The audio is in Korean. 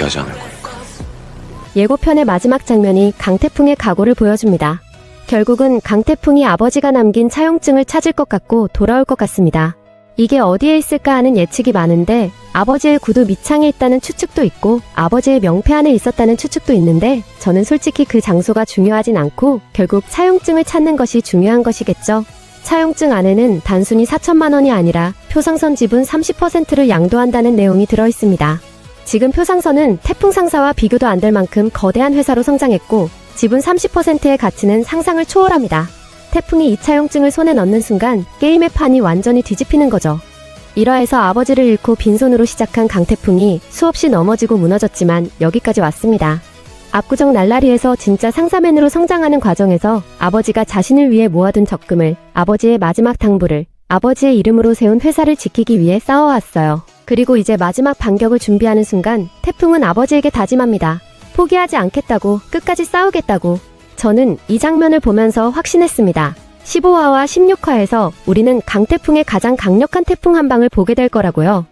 포기하지 않을 거니까. 예고편의 마지막 장면이 강태풍의 각오를 보여줍니다. 결국은 강태풍이 아버지가 남긴 차용증을 찾을 것 같고 돌아올 것 같습니다. 이게 어디에 있을까 하는 예측이 많은데 아버지의 구두 밑창에 있다는 추측도 있고 아버지의 명패 안에 있었다는 추측도 있는데 저는 솔직히 그 장소가 중요하진 않고 결국 차용증을 찾는 것이 중요한 것이겠죠. 차용증 안에는 단순히 4천만 원이 아니라 표상선 지분 30%를 양도한다는 내용이 들어 있습니다. 지금 표상선은 태풍 상사와 비교도 안 될 만큼 거대한 회사로 성장했고 지분 30%의 가치는 상상을 초월합니다. 태풍이 2차용증을 손에 넣는 순간 게임의 판이 완전히 뒤집히는 거죠. 1화에서 아버지를 잃고 빈손으로 시작한 강태풍이 수없이 넘어지고 무너졌지만 여기까지 왔습니다. 압구정 날라리에서 진짜 상사맨으로 성장하는 과정에서 아버지가 자신을 위해 모아둔 적금을 아버지의 마지막 당부를 아버지의 이름으로 세운 회사를 지키기 위해 싸워왔어요. 그리고 이제 마지막 반격을 준비하는 순간 태풍은 아버지에게 다짐합니다. 포기하지 않겠다고 끝까지 싸우겠다고 저는 이 장면을 보면서 확신했습니다. 15화와 16화에서 우리는 강태풍의 가장 강력한 태풍 한 방을 보게 될 거라고요.